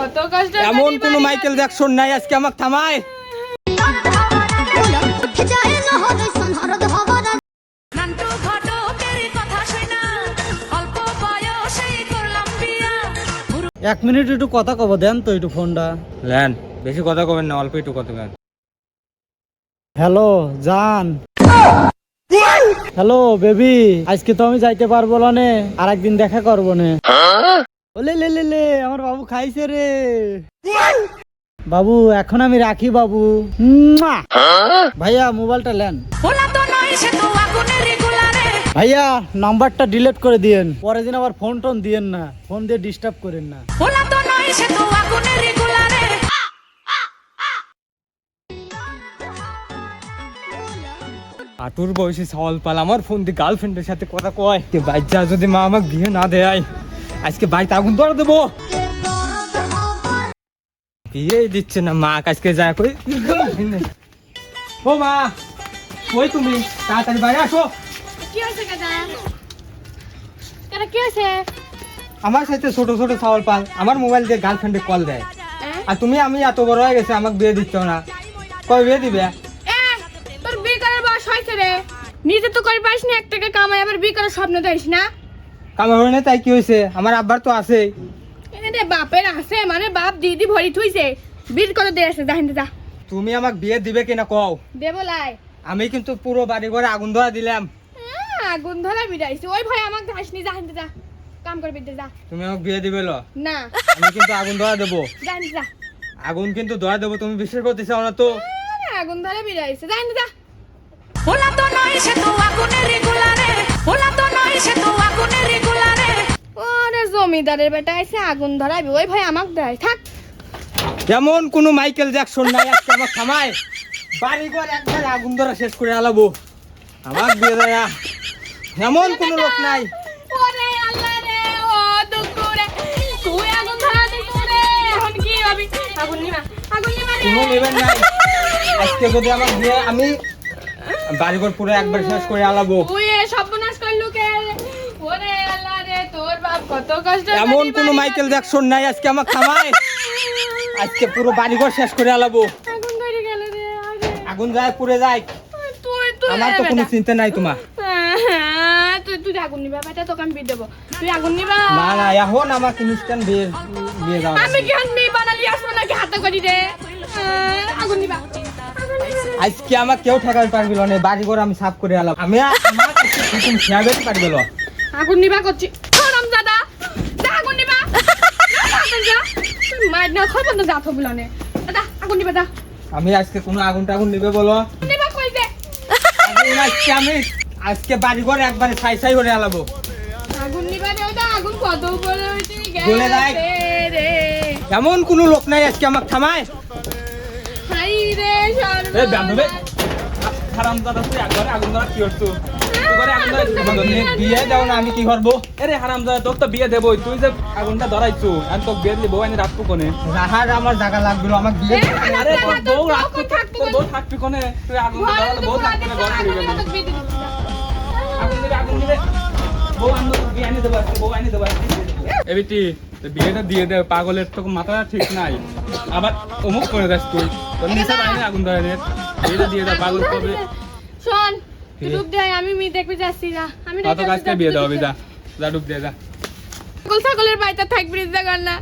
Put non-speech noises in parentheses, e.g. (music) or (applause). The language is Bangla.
কত কষ্ট এমন কোনো মাইকেল জ্যাকসন নাই আজকে আমাকে থামায়। এক মিনিট একটু কথা কব দেন তো একটু ফোনটা। লেন বেশি কথা কবেন না অল্প একটু কথা কেন হ্যালো জান। হ্যালো বেবি আজকে তো আমি যাইতে পারব না নে আর দেখা করব নে। ওলে লে লে লে আমার বাবু খাইছে রে। বাবু এখন আমি রাখি বাবু। ভাইয়া মোবাইলটা রেগুলারে ভাইয়া নাম্বারটা ডিলিট করে দিয়েন। পরের দিন আবার ফোন টোন দিয়েন না। ফোন দিয়ে ডিস্টার্ব করেন না। আটুর বয়সে সওয়াল পাল আমার ফোন দিয়ে গার্লফ্রেন্ডের সাথে কথা কয়। বাচ্চা যদি মা আমাকে বিয়ে না দেয়। আজকে বাড়িতে আগুন ধরে দেবো। বিয়ে দিচ্ছে না মা আজকে যায় কই ও মা কই তুমি তাড়াতাড়ি বাইরে আসো। কি হয়েছে কাদা কাদা কি হয়েছে? আমার সাথে ছোট ছোট সওয়াল পাল আমার মোবাইল দিয়ে গার্লফ্রেন্ডে কল দেয়। হ্যাঁ? আর তুমি আমি এত বড় হয়ে গেছে আমাকে বিয়ে দিচ্ছ না। কই বিয়ে দিবে? এ, তোর বিয়ে করার বয়স হয়েছে রে। নিজে তো করে পারিস না এক টাকা কামাই আবার বিয়ে করার স্বপ্ন দেখিস না? কামা হবে না তাই কি হয়েছে আমার আব্বার তো আছে এনে বাপের আছে মানে বাপ দিদি ভরি থুইছে বিয়ে করে দিয়ে আসে জাহিন যা তুমি আমাকে বিয়ে দিবে কিনা কও? দেবো লাই আমি কিন্তু পুরো বাড়ি ঘরে আগুন ধরা দিলাম। আগুন ধরা বিদাইছে ওই ভয় আমাকে ঘাসনি জাহিন যা কাম করবি যা। তুমি আমাকে বিয়ে দিবে লো। না। আমি কিন্তু আগুন ধরা দেবো। জাহিন (laughs) যা। আগুন কিন্তু ধরা দেবো তুমি বিশ্বাস করতে চাও না তো আগুন ধরা বিদাইছে জাহিন যা। ওলা তো নয় সে তো জমিদারের বেটা এসে আগুন ধরাবি ওই ভাই আমাকে দেয় থাক। এমন কোন মাইকেল জ্যাকসন নাই আজকে আমার থামায়। বাড়ি ঘর একবার আগুন ধরা শেষ করে আলাবো। আমার বিয়ে দেয়া। এমন কোন লোক নাই। ওরে আল্লাহ রে ও দুঃখ রে তুই আগুন ধরা দিস রে এখন কি হবি আগুন নিবা আগুন নিবা রে। কোনো নেবেন নাই। আজকে যদি আমার বিয়ে আমি বাড়ি ঘর পুরো একবার শেষ করে আলাবো। তুই এ সর্বনাশ করলু কে ওরে আল্লাহ রে তোর বাপ কত কষ্ট এমন কোন মাইকেল জ্যাকসন নাই আজকে আমার থামায়। আজকে পুরো বাড়ি ঘর শেষ করে আলাবো। আগুন ধরে গেল রে আগুন যায় পুড়ে যায়। তুই তুই আমার তো কোনো চিন্তা নাই তোমার। তুই তুই আগুন নিবা বেটা তোকে আমি বিয়ে দেবো। তুই আগুন নিবা। না না এখন আমার ইনস্ট্যান্ট বিয়ে বিয়ে আমি কি হান্নি বানালি আসব নাকি হাতে করি রে? আগুন নিবা আগুন নিবা। রে। আজকে আমার কেউ ঠেকাতে পারবিল না বাড়ি ঘর আমি সাফ করে আলাম আমি আ- আমার আজকে পারবিল আগুন নিবা করছি হারাম দাদা যা আগুন নিবা না খবর দাদা আগুন দা আমি আজকে কোনো আগুন টাগুন নিবে বলো? কই দে আজকে আমি আজকে বাড়ি ঘর একবারে ছাই ছাই করে আলাবো। আগুন নিবা রে ওটা আগুন কত উপরে উঠে গলে যায়। এমন কোনো লোক নাই আজকে আমাকে থামায়। হাই রে এ বান্ধবে হারাম দাদা তুই একবারে আগুন ধরা কি করছ তুই আগুন ধরা বিয়ে না আমি কি করব এরে হারাম তোকে তো বিয়ে দেবই তুই যে আগুনটা ধরাইছো আর তোকে বিয়ে দিব আমি রাখব কোনে রাহার আমার জায়গা লাগবে আমার বিয়ে আরে তোর বউ রাখব তোর? বউ থাকবি কোনে তুই আগুন ঘরে ধরালে বউ বউ না ঘরে চলে নিবা, যাবি তোকে বিয়ে দিয়ে দিবো। আগুন দিবে আগুন দিবে বউ আনব বিয়ে এনে দেবো আজকে, বউ এনে দেবো আজকে। এ বিটি বিয়েটা দিয়ে দে পাগলের তো মাথা ঠিক নাই। আবার অমুক করে যাস তুই। তোর নিচে বাইরে আগুন ধরে নে বিয়েটা দিয়ে দে পাগল কবে শোন ডুব দে আমি মি দেখবি যাচ্ছি যা। আমি কত কাজকে বিয়ে দাও বিদা যা। ডুব দিয়ে যা। ছাগল ছাগলের বাইতে থাকবি কর না